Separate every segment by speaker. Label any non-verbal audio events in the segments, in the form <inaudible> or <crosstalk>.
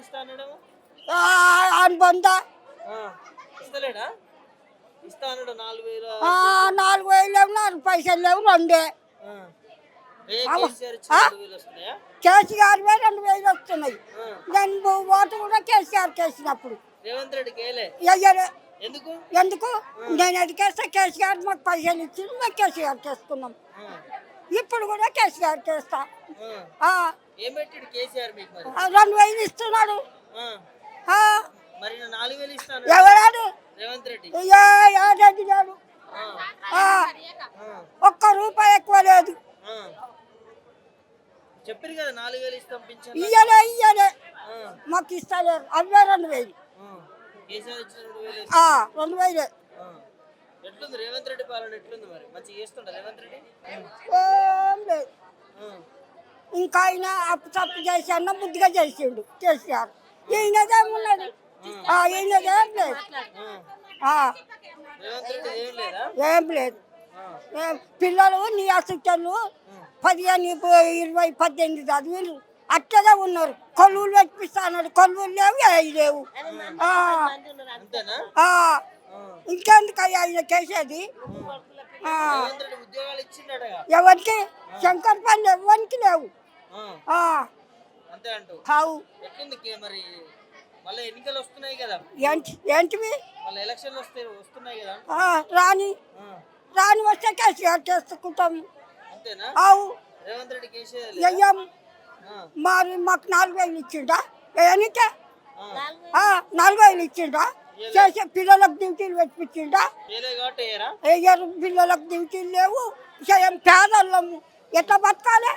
Speaker 1: ఇస్తా అన్నాడు
Speaker 2: అని పొందా
Speaker 1: ఇస్తలేడా? ఇస్తా అన్నాడు నాలుగు వేల
Speaker 2: ఆ, నాలుగు వేలు లేవు నాలుగు పైసలు లేవు రెండే
Speaker 1: కేసీఆర్
Speaker 2: రెండు వేలు వస్తున్నాయి. నేను ఓటు కూడా కేసీఆర్ కేసినప్పుడు.
Speaker 1: రేవంత్ రెడ్డికి వేయలే ఎందుకు?
Speaker 2: ఎందుకు? నేను ఎదికేస్తే కేసీఆర్ మాకు పైసలు ఇచ్చి మేము కేసీఆర్ చేసుకున్నాం. ఇప్పుడు కూడా కేసీఆర్ చేస్తా
Speaker 1: ఏం పెట్టాడు కేసీఆర్ మీకు మరి
Speaker 2: ఆ, రెండు వేలు ఇస్తున్నాడు
Speaker 1: ఆ. మరి నాలుగు వేలు ఇస్తా అన్నాడు
Speaker 2: ఎవరాడు
Speaker 1: రేవంత్ రెడ్డి ఆ.
Speaker 2: ఆ,
Speaker 1: ఆ.
Speaker 2: ఒక్క రూపాయి ఎక్కువ లేదు
Speaker 1: ఆ. చెప్పారు కదా నాలుగు వేలు ఇస్తాం పింఛన్
Speaker 2: ఇయ్యలే ఇయ్యలే. మాకు ఇస్తలేరు అవే రెండు వేలు
Speaker 1: ఆ. కేసీఆర్ ఇచ్చిన రెండు వేలు
Speaker 2: ఆ, రెండు వేలే
Speaker 1: ఆ. ఎట్లుంది రేవంత్ రెడ్డి పాలన ఎట్లుంది మరి మంచిగా చేస్తుండ రేవంత్ రెడ్డి
Speaker 2: ఏం లేదు
Speaker 1: ఆ.
Speaker 2: ఇంకా ఆయన అప్పు తప్పు చేసి అన్న ముద్దుగా చేసిండు కేసీఆర్. ఈయనదేమున్నది ఆ, ఈయనదేం లేదు
Speaker 1: ఏం లేదా.
Speaker 2: ఏం. ఏం పిల్లలు నీ అసలు పదిహేను ఇరవై పద్దెనిమిది చదివిలు అట్టగా ఉన్నారు. కొలువులు పెట్టిస్తా అన్నాడు కొలువులు లేవు ఏవి లేవు. ఇంకెందుకు అయ్యా ఆయన
Speaker 1: ఇచ్చిండటగా
Speaker 2: ఎవరికి? శంకర్ పని ఎవరికి లేవు.
Speaker 1: అంతే అంటూ.
Speaker 2: కావు
Speaker 1: ఎట్లుంది కే- మరి? మళ్ళీ ఎన్నికలు వస్తున్నాయి కదా.
Speaker 2: ఏంటి ఏంటివి?
Speaker 1: మళ్ళీ ఎలక్షన్లు వస్తాయి వస్తున్నాయి కదా.
Speaker 2: ఆ, రాని. రాని వస్తే కేసీఆర్ చేసుకుంటాం.
Speaker 1: అంతేనా?
Speaker 2: అవు
Speaker 1: రేవంత్ రెడ్డి కేసీఆర్
Speaker 2: వెయ్యం
Speaker 1: ఆ.
Speaker 2: మరి మాకు నాలుగు వేలు ఇచ్చిండా
Speaker 1: ఆ.
Speaker 2: నాలుగు వేలు ఇచ్చిండా చేసే పిల్లలకు డ్యూటీలు పెట్టించిండా
Speaker 1: వేయరు
Speaker 2: పిల్లలకు డ్యూటీలు లేవు. చేయం పేదోళ్ళము. ఎట్లా బతకాలి?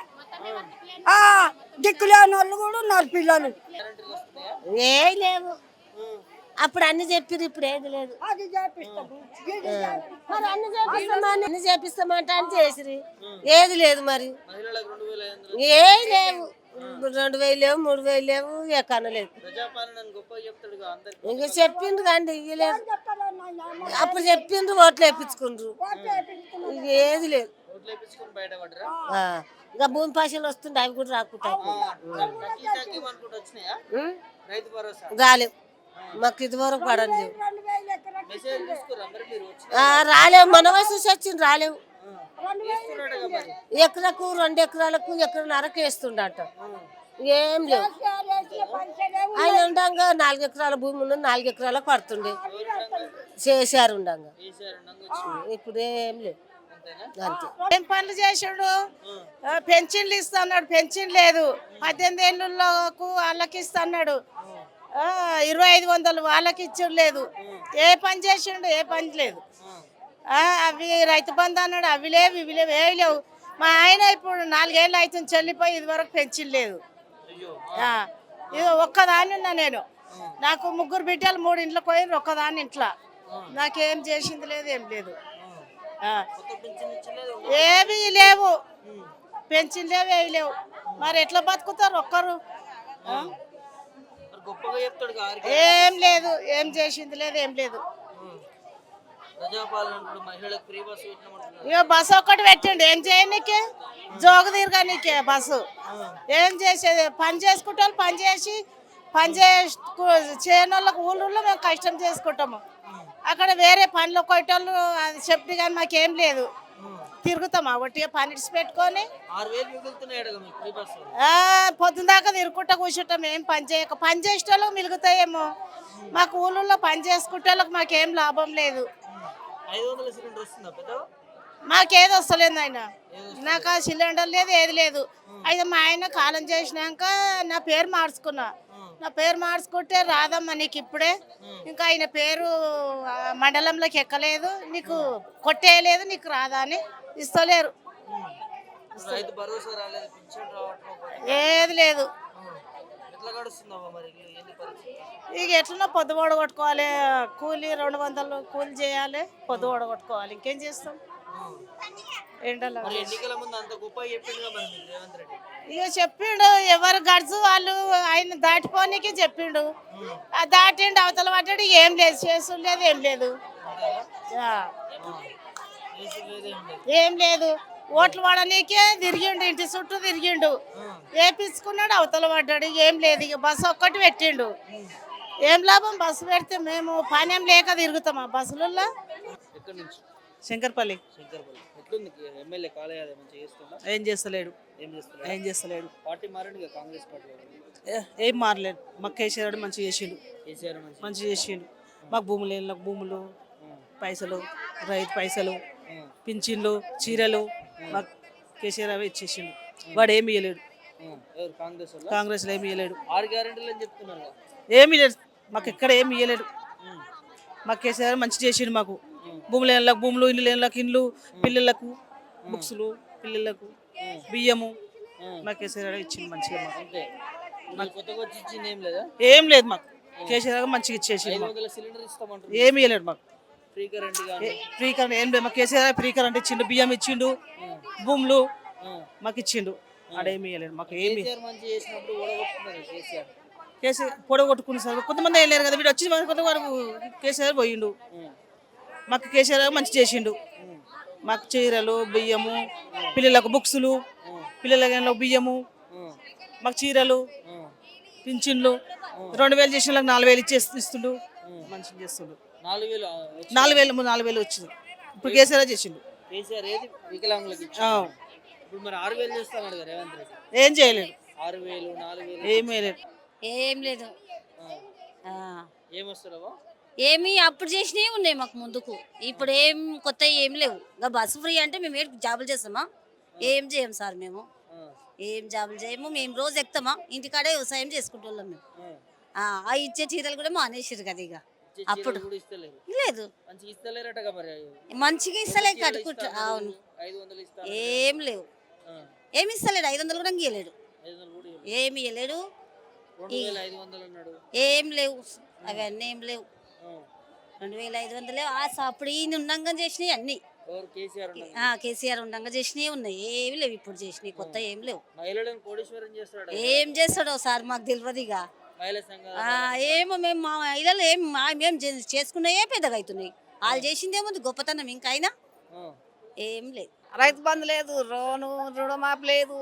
Speaker 2: దిక్కులేని వాళ్ళు కూడా ఉన్నారు పిల్లలు.
Speaker 3: ఏ లేవు. అప్పుడు అన్ని చెప్పిర్రు ఇప్పుడు ఏది లేదు. మరి అన్ని చేపిస్తామని అన్ని చేపిస్తామంటే అని చేసిరి ఏది లేదు మరి. ఏ లేవు. రెండు వేలు లేవు మూడు వేలు లేవు ఎక్కన లేదు. ఇంక చెప్పిండ్రు కానీ ఇయ్యలేదు? అప్పుడు చెప్పిండ్రు ఓట్లు. ఇక ఏది లేదు. ఇంకా భూమి పాషలు వస్తుండే అవి కూడా రాకుంటాయి రాలేవు మాకు ఇదివరకు ఆ, రాలేవు మన వయసు వచ్చింది రాలేవు. ఎకరకు రెండు ఎకరాలకు ఎకరన్నరకు వేస్తుండట. ఏం లేవు. ఆయన ఉండంగా నాలుగు ఎకరాల భూమి ఉన్న నాలుగు ఎకరాలకు పడుతుండే. చేశారు ఉండంగా. ఇప్పుడు ఏం లేవు.
Speaker 4: ఏం పనులు చేసాడు? పెన్షన్లు ఇస్తున్నాడు. పెన్షన్ లేదు. పద్దెనిమిది ఏళ్ళకు వాళ్ళకి ఇస్తున్నాడు ఇరవై ఐదు వందలు వాళ్ళకి ఇచ్చుడు లేదు ఏ పని చేసిండు? ఏ పని లేదు. అవి రైతు బంధు అన్నాడు. అవి లేవు ఇవి లేవు ఏవి లేవు. మా ఆయన ఇప్పుడు నాలుగేళ్ళు అవుతుంది చెల్లిపోయి ఇదివరకు పెన్షన్ లేదు. ఇది ఒక్కదాన్ని ఉన్నా నేను. నాకు ముగ్గురు బిడ్డలు మూడు ఇంట్లోకి పోయిన ఒక్కదాన్ని ఇంట్లో. నాకేం చేసింది లేదు ఏం లేదు. ఏవి లేవు. పెన్షన్ లేవు ఏవి లేవు. మరి ఎట్లా బతుకుతారు ఒక్కరు? ఏం లేదు ఏం చేసింది లేదు ఏం లేదు. ఇక బస్సు ఒక్కటి పెట్టండి. ఏం చేయనీకే జోగు తిరగనీకే బస్సు. ఏం చేసేది? పని చేసుకుంటే పని చేసి పని చేసుకు చేయని వాళ్ళకి ఊళ్ళో మేము కష్టం చేసుకుంటాము. అక్కడ వేరే పనులు కొట్టోళ్ళు అది చెప్పి కానీ మాకేం లేదు. తిరుగుతామా ఒట్టిగా పని ఇడిచి పెట్టుకొని. పొద్దున దాకా తిరుగుకుంటా కూర్చుంటాం ఏం పని చేయక. పని చేసే వాళ్ళకి మిగులుతాయేమో. మాకు ఊళ్ళో పని చేసుకుంటే వాళ్ళకి మాకేం లాభం లేదు. మాకేది వస్తలేదు ఆయన నాకు ఆ సిలిండర్ లేదు ఏది లేదు. అయితే మా ఆయన కాలం చేసినాక నా పేరు మార్చుకున్నా. నా పేరు మార్చుకుంటే రాదమ్మా నీకు ఇప్పుడే. ఇంకా ఆయన పేరు మండలంలోకి ఎక్కలేదు. నీకు కొట్టేయలేదు నీకు రాదా అని ఇస్తలేరు. ఏది లేదు. ఇక ఎట్లనో పొద్దు కొట్టుకోవాలి. కూలి రెండు వందలు కూలి చేయాలి పొద్దు కొట్టుకోవాలి. ఇంకేం చేస్తాం? ఎండలో
Speaker 1: ఎన్నికల ముందు అంత గొప్ప మీకు రేవంత్ రెడ్డి.
Speaker 4: ఇక చెప్పిండు ఎవరు గడుచు వాళ్ళు ఆయన దాటిపోనీకి చెప్పిండు. ఆ దాటిండు అవతల పడ్డాడు ఏం లేదు చేసుడు లేదు ఏం లేదు.
Speaker 1: ఏం లేదు
Speaker 4: ఓట్లు పడనీకే తిరిగిండు ఇంటి చుట్టూ తిరిగిండు. వేపించుకున్నాడు అవతల పడ్డాడు ఏం లేదు ఇక బస్సు ఒక్కటి పెట్టిండు. ఏం లాభం బస్సు పెడితే మేము పనేం లేక తిరుగుతామా బస్సులలో
Speaker 5: శంకర్పల్లి.
Speaker 1: శంకర్పల్లి. ఎట్లుంది ఎమ్మెల్యే మంచిగా చేస్తుందా
Speaker 5: ఏం చేస్తలేడు.
Speaker 1: ఏం చేస్తున్నారు
Speaker 5: ఏం చేస్తలేడు.
Speaker 1: పార్టీ మారండి కాంగ్రెస్ పార్టీ
Speaker 5: ఏ- మారలేడు మాకు కేసీఆర్ మంచిగా చేసిండు.
Speaker 1: కేసీఆర్ మంచి
Speaker 5: మంచిగా చేసిండు. మాకు భూములు లేని భూములు పైసలు రైతు పైసలు పింఛన్లు చీరలు మాకు కేసీఆర్ అవే ఇచ్చేసిండు. వాడు ఏమి ఇవ్వలేడు
Speaker 1: కాంగ్రెస్
Speaker 5: కాంగ్రెస్లో ఏమి ఇవ్వలేడు
Speaker 1: ఆరు గ్యారెంటీలు అని చెప్తున్నారు.
Speaker 5: ఏమి లేదు మాకు ఎక్కడ ఏమి ఇవ్వలేడు మాకు కేసీఆర్ మంచి చేసిండు మాకు. భూములు లేని భూములు ఇల్లు లేని ఇండ్లు పిల్లలకు బుక్స్లు పిల్లలకు బియ్యము. కేసీఆర్ ఇచ్చిండు మంచిగా మాకు.
Speaker 1: ఇచ్చింది ఏం లేదా?
Speaker 5: మాకు. కేసీఆర్ మంచిగా
Speaker 1: ఇస్తామంటారు
Speaker 5: ఏమి ఇవ్వలేడు మాకు.
Speaker 1: ఫ్రీ కరెంట్
Speaker 5: ఏం లేదు. మాకు కేసీఆర్ ఫ్రీ కరెంట్ ఇచ్చిండు బియ్యం ఇచ్చిండు భూములు మాకు ఇచ్చిండు. ఆడేమి ఇవ్వలేడు మాకు ఏమి
Speaker 1: కేసీఆర్
Speaker 5: పొడగొట్టుకుని సార్ కొంతమంది వెళ్ళారు కదా. వీడు వచ్చి మరి కొంత వరకు కేసీఆర్ పోయిండు. మాకు కేసీఆర్ మంచి చేసిండు. మాకు చీరలు బియ్యము పిల్లలకు బుక్స్లు పిల్లలకి బియ్యము మాకు చీరలు పింఛన్లు రెండు వేలు చేసిన వాళ్ళకి నాలుగు వేలు ఇచ్చేసి ఇస్తుండు. మంచిగా చేస్తుండు.
Speaker 1: నాలుగు వేలు
Speaker 5: నాలుగు వేలు నాలుగు వేలు వచ్చింది. ఇప్పుడు కేసీఆర్ చేసిండు.
Speaker 1: కేసీఆర్ ఏది? వికలాంగులకు
Speaker 5: ఆ,
Speaker 1: ఇచ్చారు ఇప్పుడు మరి ఆరు వేలు చేస్తాడు కదా రేవంత్ రెడ్డి.
Speaker 5: ఏం చేయలేడు
Speaker 1: ఆరు వేలు నాలుగు వేలు.
Speaker 5: ఏం వేయలేడు
Speaker 6: ఏం లేదు. ఏమి అప్పుడు చేసినవి ఉన్నాయి మాకు ముందుకు. ఇప్పుడు ఏం కొత్త ఏం లేవు. ఇంకా బస్సు ఫ్రీ అంటే మేము ఏంటి జాబులు చేస్తామా? ఏం చేయం సార్ మేము? ఏం జాబులు చేయము? మేము రోజు ఎక్కుతామా? ఇంటికాడే వ్యవసాయం చేసుకుంటున్నాం మేము. ఆ. ఇచ్చే చీరలు కూడా మానేసారు కదా ఇక. అప్పుడు లేదు.
Speaker 1: మంచిగా
Speaker 6: ఇస్తలే కట్టుకుంటా అవును. ఏం లేవు. ఏమి ఇస్తలేడు. ఐదు వందలు కూడా ఇవ్వలేడు
Speaker 1: ఇవ్వలేదు.
Speaker 6: ఏమి ఇవ్వలేడు
Speaker 1: అన్నాడు.
Speaker 6: ఏం లేవు. అవన్నీ ఏం లేవు. రెండు వేల ఐదు వందలే. అప్పుడు ఈయన ఉండంగా చేసినాయి అన్ని.
Speaker 1: కేసీఆర్ ఉన్నాడు
Speaker 6: ఆ, కేసీఆర్ ఉండంగా చేసినవి ఉన్నాయి. ఏమి లేవు ఇప్పుడు చేసినాయి కొత్త ఏం లేవు. ఏం చేస్తాడో సార్ మాకు తెలియదు ఇక. ఏమో మేము మా ఇళ్ళలో ఏం మా మేము చే- చేసుకున్నాయే పెద్దగా అవుతున్నాయి వాళ్ళు చేసింది ఏముంది? గొప్పతనం ఇంకా అయినా?
Speaker 1: ఆ.
Speaker 6: ఏం లేదు.
Speaker 4: రైతు బంధు లేదు రోను రుణమాఫీ లేదు.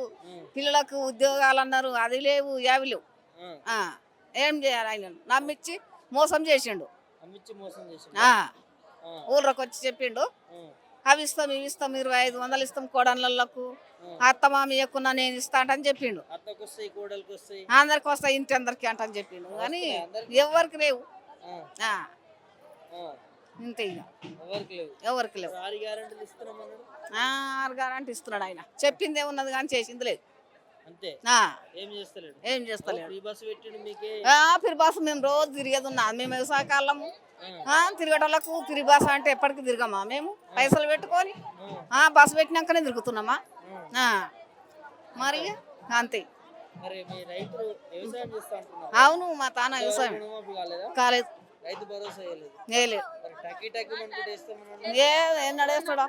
Speaker 4: పిల్లలకు ఉద్యోగాలు అన్నారు అది లేవు అవి లేవు. ఏం చేయాలి ఆయన? నమ్మిచ్చి మోసం చేసిండు. ఊర్లోకి వచ్చి చెప్పిండు. అవి ఇస్తాం ఇవి ఇస్తాం ఇరవై ఐదు వందలు ఇస్తాం కోడళ్ళకు అత్త మామి ఎక్కువ నేను ఇస్తా అంటని చెప్పిండు. అందరికి వస్తాయి ఇంటి అందరికి అంటని చెప్పిండు. కానీ ఎవరికి లేవు. ఇంతే
Speaker 1: ఎవరికి లేవు. ఆరు
Speaker 4: అంటే ఇస్తున్నాడు ఆయన. చెప్పిందే ఉన్నది కానీ చేసింది లేదు.
Speaker 1: అంతే. ఏం చేస్తలేడు?
Speaker 4: ఏం చేస్తలేడు?
Speaker 1: ఫ్రీ బస్సు
Speaker 4: మేము రోజు తిరిగేది ఉన్నా మేము వ్యవసాయకాలము ఆ, తిరిగేటోళ్ళకు ఫిరిబాస్ అంటే ఎప్పటికి తిరగమా మేము? పైసలు పెట్టుకొని ఆ, బస్సు పెట్టినాకనే తిరుగుతున్నామా? మరి అంతే.
Speaker 1: వ్యవసాయం
Speaker 4: అవును మా తాన వ్యవసాయం.
Speaker 1: కాలేదా? రైతు భరోసా
Speaker 4: ఏ నడేస్తాడో?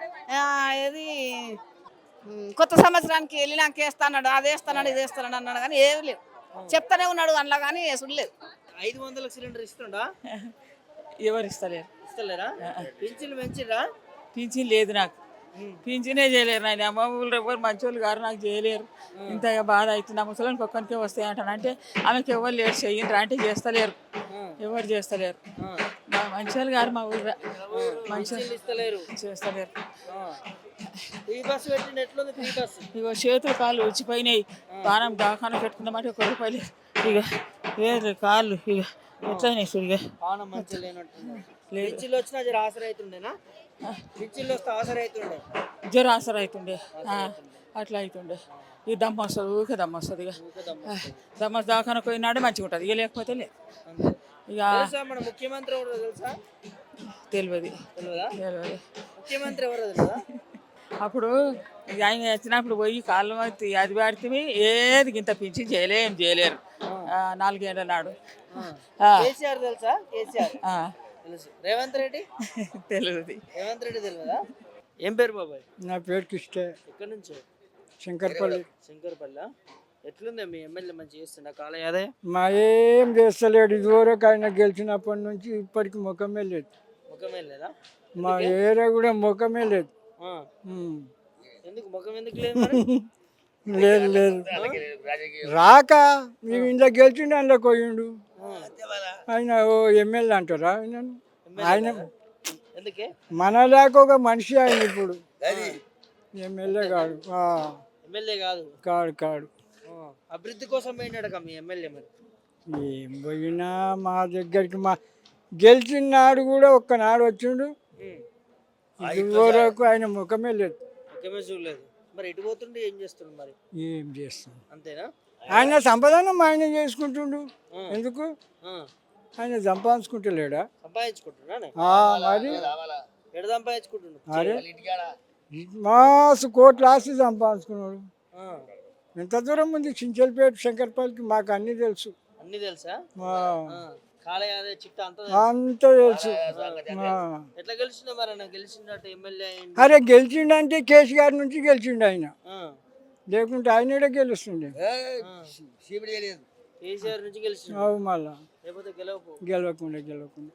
Speaker 4: ఏది? కొత్త సంవత్సరానికి వెళ్ళినాక వేస్తాడు అది వేస్తాడు ఇది వేస్తాడు అన్నాడు కానీ ఏమి లేవు. చెప్తానే ఉన్నాడు అందులో కానీ వేసుడు లేదు.
Speaker 1: ఐదు వందల సిలిండర్ ఇస్తుండా? <laughs>
Speaker 7: ఎవరు ఇస్తలేరు.
Speaker 1: ఇస్తలేరా? పింఛన్లు పెంచిరా
Speaker 7: పింఛన్ లేదు నాకు. పింఛనే చేయలేరు నాయన. అమ్మ ఊళ్ళో ఎవరు మంచోళ్ళు గారు నాకు చేయలేరు. ఇంతగా బాధ అవుతుంది. ఆ ముసలానికి ఒక్కరికే వస్తాయి అంటాను. అంటే ఆమెకి ఎవరు లేరు చెయ్యండి అంటే చేస్తలేరు. ఎవరు చేస్తలేరు. మా మంచోళ్ళు గారు మా ఊళ్ళో. మంచి చేస్తలేరు.
Speaker 1: ఫ్రీ బస్సు పెట్టిండు ఎట్లుంది? Free bus.
Speaker 7: ఇగో చేతులు కాళ్ళు ఉచ్చిపోయినాయి పానం దాకాన పెట్టుకుందామంటే ఒక రూపాయలు ఇక వేరు కాళ్ళు. ఇక ఎట్లయినాయి చూడు ఇక
Speaker 1: వచ్చినా జర ఆసర అవుతుండేనా వస్తే ఆసర అవుతుండే
Speaker 7: జ్వరం ఆసర అవుతుండే ఆ, అట్లా అవుతుండే ఈ దమ్మ వస్తుంది ఊరికే దమ్మ వస్తుంది ఇక ఆ, దమ్మ దాకాన పోయినాడే మంచిగా ఉంటుంది. ఇక లేకపోతే లేదు. ఇక
Speaker 1: తెలుసా మన ముఖ్యమంత్రి ఎవరో తెలుసా?
Speaker 7: తెలియదు
Speaker 1: తెలియదా
Speaker 7: తెలియదు
Speaker 1: ముఖ్యమంత్రి ఎవరో తెలుసా?
Speaker 7: అప్పుడు ఆయన వచ్చినప్పుడు పోయి కాళ్ళు మొత్తి అది పడితే ఏది ఇంత పింఛన్ చేయలే చేయలేరు. ఆ, నాలుగేళ్ళ నాడు.
Speaker 1: కేసీఆర్ తెలుసా? కేసీఆర్.
Speaker 7: ఆ,
Speaker 1: తెలుసు. రేవంత్ రెడ్డి? <laughs>
Speaker 7: తెలియదు
Speaker 1: రేవంత్ రెడ్డి తెలియదా ఏం పేరు బాబాయ్?
Speaker 8: నా పేరు కిష్టే
Speaker 1: ఎక్కడి నుంచి?
Speaker 8: శంకర్పల్లి.
Speaker 1: శంకర్పల్లి? ఎట్లుంది మీ ఎమ్మెల్యే మంచి చేస్తుండ? కాల యాదయ్య?
Speaker 8: మా ఏం చేస్తలేడు. ఇదివరకు ఆయన గెలిచినప్పటి నుంచి ఇప్పటికి ముఖమే లేదు.
Speaker 1: ముఖమే లేదా?
Speaker 8: మా ఏరియా కూడా ముఖమే లేదు.
Speaker 1: ఎందుకు? ముఖం ఎందుకు లేదు మరి? <laughs>
Speaker 8: లేదు లేదు. రాక మీ ఇంట్లో గెలిచిండు అందులో పోయిండు. ఆయన ఓ ఎమ్మెల్యే అంటారా? ఆయన ఆయన
Speaker 1: ఎందుకే?
Speaker 8: మన లేక ఒక మనిషి ఆయన ఇప్పుడు. ఎమ్మెల్యే కాడు. ఆ,
Speaker 1: ఎమ్మెల్యే కాదు.
Speaker 8: కాడు కాడు.
Speaker 1: ఆ, అభివృద్ధి కోసం పోయినాడు మీ ఎమ్మెల్యే మరి.
Speaker 8: ఏం పోయినా మా దగ్గరికి మా గెలిచిన నాడు కూడా ఒక్కనాడు వచ్చిండు. ఇదివరకు ఆయన ముఖమే లేదు.
Speaker 1: ముఖ్యమే చూడలేదు. మరి ఎటు పోతుండే ఏం చేస్తుండు మరి?
Speaker 8: ఏం చేస్తాం?
Speaker 1: అంతేనా?
Speaker 8: ఆయన సంపాదన ఆయన చేసుకుంటుండు. ఎందుకు? ఆయన సంపాదించుకుంటలేడా? మరి? అరే మాసు కోట్ల ఆస్తి సంపాదించుకున్నాడు. ఎంత దూరం ఉంది? చించల్పేట శంకర్పల్లికి మాకు అన్నీ తెలుసు.
Speaker 1: అన్ని తెలుసా? అంత
Speaker 8: అంతా తెలుసు.
Speaker 1: ఎట్లా గెలిచిందో మరి గెలిచిందట ఎమ్మెల్యే
Speaker 8: అరే గెలిచిండంటే కేసీఆర్ నుంచి గెలిచిండు ఆయన. లేకుంటే ఆయన కూడా గెలుస్తుండే
Speaker 1: కేసీఆర్ నుంచి గెలిచిండు.
Speaker 8: అవు మళ్ళా.
Speaker 1: లేకపోతే గెలవకు.
Speaker 8: గెలవకుండా గెలవకుండా.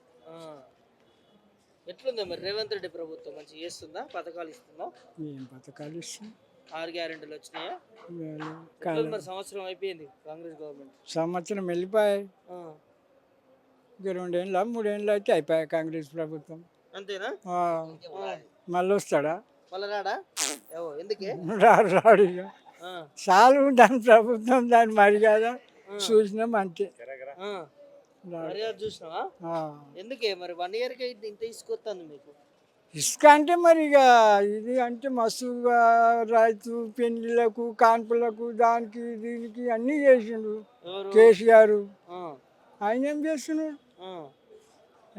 Speaker 1: ఎట్లుంది మరి? రేవంత్ రెడ్డి ప్రభుత్వం మంచి చేస్తుందా? పథకాలు ఇస్తుందా?
Speaker 8: ఏం పథకాలు ఇస్తాం
Speaker 1: ఆరు గ్యారెంటీలు వచ్చినాయా? సంవత్సరం అయిపోయింది కాంగ్రెస్ గవర్నమెంట్.
Speaker 8: సంవత్సరం వెళ్ళిపోయాయి. రెండేళ్ళ మూడేళ్ళు అయితే అయిపోయాయి కాంగ్రెస్ ప్రభుత్వం.
Speaker 1: అంతేనా?
Speaker 8: మళ్ళీ వస్తాడా
Speaker 1: మళ్ళా రాడా ఏవో ఎందుకే?
Speaker 8: రాడు రాడు ఇక చాలు దాని ప్రభుత్వం దాని చూసినాం అంతే.
Speaker 1: చూసినావా. ఎందుకే మరి వన్ ఇయర్కి ఇంత తీసుకొస్తుంది మీకు?
Speaker 8: ఇసుక అంటే మరి ఇక ఇది అంటే మస్తుగా రైతు పెళ్ళిళ్ళకు కాన్పులకు దానికి దీనికి అన్నీ చేసిండు కేసీఆర్. ఆయన ఏం చేస్తున్నాడు?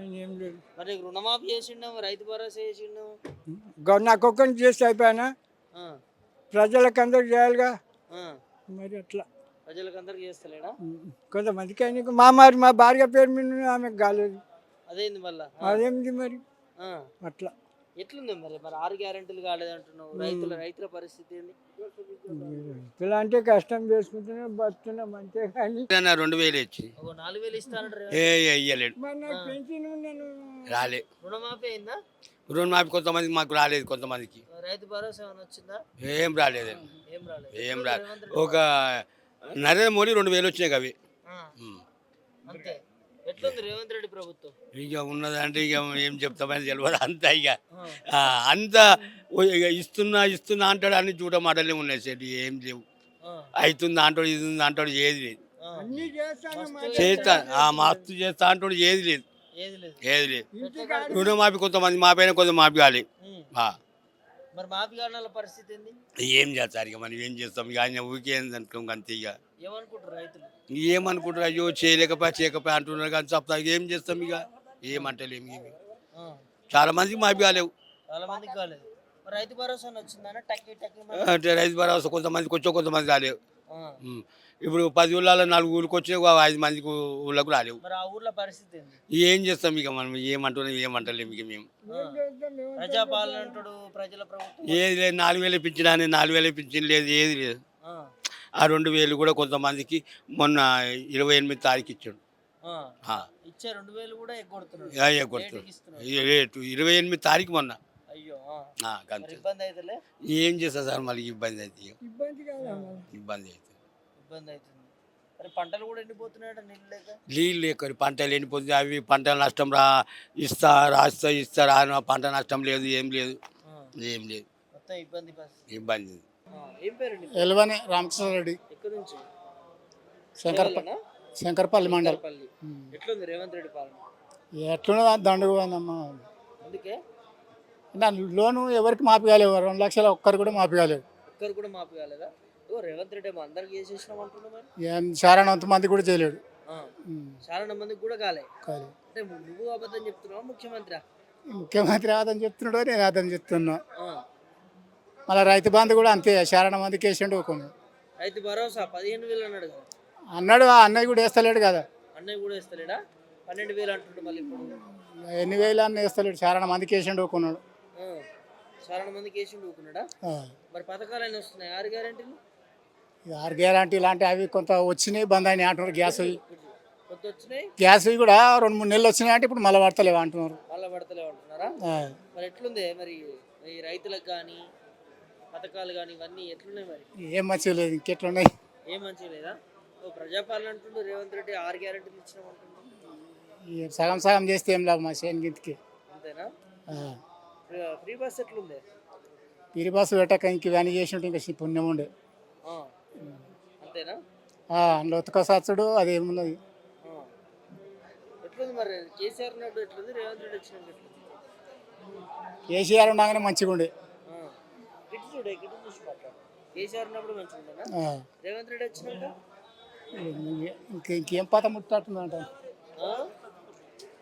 Speaker 8: ఏం లేదు.
Speaker 1: మరి రుణమాఫీ చేసిండు రైతు భరోసా చేసిండు.
Speaker 8: నాకు ఒక్కరిని చేస్తే అయిపోయానా? ప్రజలకు అందరు చేయాలిగా. మరి అట్లా
Speaker 1: ప్రజలకు అందరికి చేస్తలేడా
Speaker 8: కొంతమందికి ఆయనకు మా మరి మా భార్య పేరు మీద ఆమెకు కాలేదు.
Speaker 1: అదేంది మళ్ళా?
Speaker 8: అదేమిటి మరి. అట్లా.
Speaker 1: ఎట్లుంది మరి? మరి ఆరు గ్యారెంటీలు కాలేదంటున్నావు. రైతుల రైతుల పరిస్థితి ఏంది?
Speaker 8: ఇలా అంటే కష్టం చేసుకుంటూనే బతున్నాం అంతే కానీ.
Speaker 9: నా రెండు వేలు ఇచ్చి.
Speaker 1: ఒక నాలుగు వేలు ఇస్తానంటారు
Speaker 9: ఏ ఇయ్యలేడు.
Speaker 8: మరి నాకు పెన్షన్ నేను
Speaker 9: రాలే.
Speaker 1: రుణమాఫీ అయిందా?
Speaker 9: రుణమాఫీ కొంతమందికి మాకు రాలేదు కొంతమందికి.
Speaker 1: రైతు భరోసా ఏమైనా వచ్చిందా?
Speaker 9: ఏం రాలేదు.
Speaker 1: ఏం రాలేదు.
Speaker 9: ఏం రాలేదు? ఒక నరేంద్ర మోడీ రెండు వేలు వచ్చినాయి అవి. ఉమ్.
Speaker 1: అంతే. ఎట్లుంది రేవంత్ రెడ్డి ప్రభుత్వం?
Speaker 9: ఇక ఉన్నదంటే ఇక ఏం చెప్తామని తెలియదు అంతా ఇక అంతా ఇస్తున్నా ఇస్తున్నా అంటాడు అన్ని చూడ మాటలే ఉన్నాయి సెట్ ఏం లేవు. అవుతుంది అంటాడు ఇది ఉంది అంటాడు ఏది లేదు. చేస్తా. ఆ మస్తు చేస్తా అంటాడు ఏది లేదు.
Speaker 1: ఏది లేదు.
Speaker 9: రుణమాఫీ కొంతమంది మా పైన కొంత మాఫీ కాలే.
Speaker 1: ఉమ్.
Speaker 9: ఆ.
Speaker 1: మరి మాఫీ పరిస్థితి ఏంది?
Speaker 9: ఏం చేస్తారు ఇక మనం ఏం చేస్తాం? ఇక ఆయన ఊరికే అనుకోం అంతే ఇక.
Speaker 1: ఏమనుకుంటారు రైతులు?
Speaker 9: ఏమనుకుంటారు అయ్యో చేయలేకపోయా చేయకపోయా అంటున్నారు కానీ చెప్తా ఏం చేస్తాం ఇక? ఏమంటలేము
Speaker 1: ఆ,
Speaker 9: చాలా మందికి మాఫీ కాలేవు
Speaker 1: చాలా మందికి కాలేదు. మరి రైతు భరోసా వచ్చిందన్న టక్కి టక్కి మరి?
Speaker 9: అంటే రైతు భరోసా కొంతమందికి వచ్చో కొంతమంది
Speaker 1: ఆ,
Speaker 9: ఉమ్. ఇప్పుడు పది ఊళ్ళలో నాలుగు ఊళ్ళకి వచ్చే ఒక ఐదు మందికి ఊళ్ళకు రాలేవు.
Speaker 1: మరి ఆ ఊర్లో పరిస్థితి ఏంది?
Speaker 9: ఏం చేస్తాం ఇక మనం? ఏమంటున్నాం ఏమంటలేము ఇక మేము.
Speaker 1: ప్రజాపాలన అంటాడు ప్రజల ప్రభుత్వం?
Speaker 9: ఏది లేదు నాలుగు వేలు ఇప్పించినా అని నాలుగు వేలు ఇప్పించింది లేదు ఏది లేదు.
Speaker 1: ఆ,
Speaker 9: ఆ రెండు వేలు కూడా కొంతమందికి మొన్న ఇరవై ఎనిమిది తారీఖు ఇచ్చాడు.
Speaker 1: ఆ.
Speaker 9: ఆ.
Speaker 1: ఇచ్చే రెండు వేలు కూడా ఎగ్గొడుతున్నాడు
Speaker 9: యా, యా, కొడుతు.
Speaker 1: రేటుకి ఇస్తున్నాడు.
Speaker 9: ఈ రేటు ఇరవై ఎనిమిది తారీఖు మొన్న.
Speaker 1: అయ్యో ఆ.
Speaker 9: ఆ,
Speaker 1: మరి
Speaker 9: అంతే
Speaker 1: ఇబ్బంది అవుతుందిలే
Speaker 9: ఏం చేస్తా సార్ మళ్ళీ ఇబ్బంది అయితే ఇక.
Speaker 8: ఇబ్బంది కాదా
Speaker 9: ఇబ్బంది
Speaker 1: అవుతుంది. మరి పంటలు కూడా ఎండిపోతున్నాయట నీళ్ళు లేక?
Speaker 9: నీళ్ళు లేక పంటలు ఎండిపోతుంది అవి పంటల నష్టం రా ఇస్తా రాస్తా ఇస్తా రాను పంట నష్టం లేదు ఏం లేదు. ఏం లేదు.
Speaker 1: మొత్తం ఇబ్బంది
Speaker 9: ఇబ్బంది.
Speaker 1: ఏం పేరు?
Speaker 10: ఎల్వని రామకృష్ణారెడ్డి.
Speaker 1: ఎక్కడి నుంచి?
Speaker 10: శంకర్పల్లి? శంకర్పల్లి. మండల్
Speaker 1: ఎట్లుంది రేవంత్ రెడ్డి పాలన?
Speaker 10: పోయిందమ్మా.
Speaker 1: అందుకే?
Speaker 10: లోను ఎవరికి మాపి కాలేవు రెండు లక్షల ఒక్కరు కూడా మాపి కాలేవు
Speaker 1: ఒక్కరు కూడా మాపి కాలేదా? రేవంత్ రెడ్డి ఏమో అందరికి చేసేసినాం అంటున్నా మరి?
Speaker 10: ఏం చారణంత మంది కూడా చేయలేడు.
Speaker 1: చాలా మందికి కూడా కాలే.
Speaker 10: కాలేదు
Speaker 1: అంటే నువ్వు అబద్ధం చెప్తున్నావు ముఖ్యమంత్రి?
Speaker 10: ముఖ్యమంత్రి అదని చెప్తున్నాడు నేను అదని చెప్తున్నా. మళ్ళీ రైతు బంధు కూడా అంతే చారణ మందికి వేసిండు ఊరుకున్నాడు
Speaker 1: రైతు భరోసా పదిహేను వేలు అన్నాడు కదా.
Speaker 10: అన్నాడు ఆ అన్నయ్య కూడా వేస్తలేడు కదా.
Speaker 1: అన్నయ్య కూడా ఇస్తలేడా పన్నెండు వేలు అంటుండు మళ్ళీ ఇప్పుడు.
Speaker 10: ఎన్ని వేలు అన్న వేస్తలేడు చారణ మందికి వేసిండు
Speaker 1: ఆ, చాలా మందికి వేసి ఊకున్నాడా
Speaker 10: ఆ.
Speaker 1: మరి పథకాలు అన్నీ వస్తున్నాయి? ఆరు గ్యారెంటీలు?
Speaker 10: ఆరు గ్యారంటీ ఇలాంటి అవి కొంత వచ్చినాయి బంద్ అయినాయి అంటున్నారు గ్యాస్ గ్యాస్ అవి కూడా రెండు మూడు నెలలు వచ్చినాయి అంటే ఇప్పుడు మళ్ళీ పడతలేవు అంటున్నారు.
Speaker 1: మళ్ళీ పడతలే అంటున్నారా. మరి ఎట్లుంది మరి ఈ రైతులకు కానీ పథకాలు కానీ ఇవన్నీ ఎట్లున్నాయి మరి?
Speaker 10: ఏం మంచిగా లేదు ఇంకెట్లున్నాయి?
Speaker 1: ఏం మంచిగా లేదా? ఓ ప్రజాపాలన అంటుండు రేవంత్ రెడ్డి ఆరు గ్యారెంటీలు ఇచ్చినామంటుండు
Speaker 10: ఈ సగం సగం చేస్తే ఏం లాభం మా శనిగింటికి
Speaker 1: అంతేనా? ఫ్రీ- ఫ్రీ బస్ ఎట్లుంది?
Speaker 10: బస్సు పెట్టక ఇంక ఇవన్నీ చేసినట్టు ఇంకా పుణ్యం ఉండే.
Speaker 1: అంతేనా?
Speaker 10: అందులో ఉతకసచ్చుడు అది ఏమున్నది.
Speaker 1: ఎట్లుంది మరి? కేసీఆర్ ఉన్నప్పుడు ఎట్లుంది? రేవంత్ రెడ్డి వచ్చినాక ఎట్లుంది?
Speaker 10: కేసీఆర్ ఉండగానే మంచిగా ఉండే.
Speaker 1: ఆ. ఇటు చూడు ఇటు చూసి మాట్లాడు. కేసీఆర్ ఉన్నప్పుడు మంచిగా ఉండేనా?
Speaker 10: ఆ.
Speaker 1: రేవంత్ రెడ్డి వచ్చినాక?
Speaker 10: ఇంక పాత ముట్టట్టుందంట?
Speaker 1: ఆ?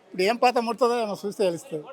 Speaker 10: ఇప్పుడు ఏం పాత ముడుతుందో ఏమో చూస్తే తెలుస్తుంది.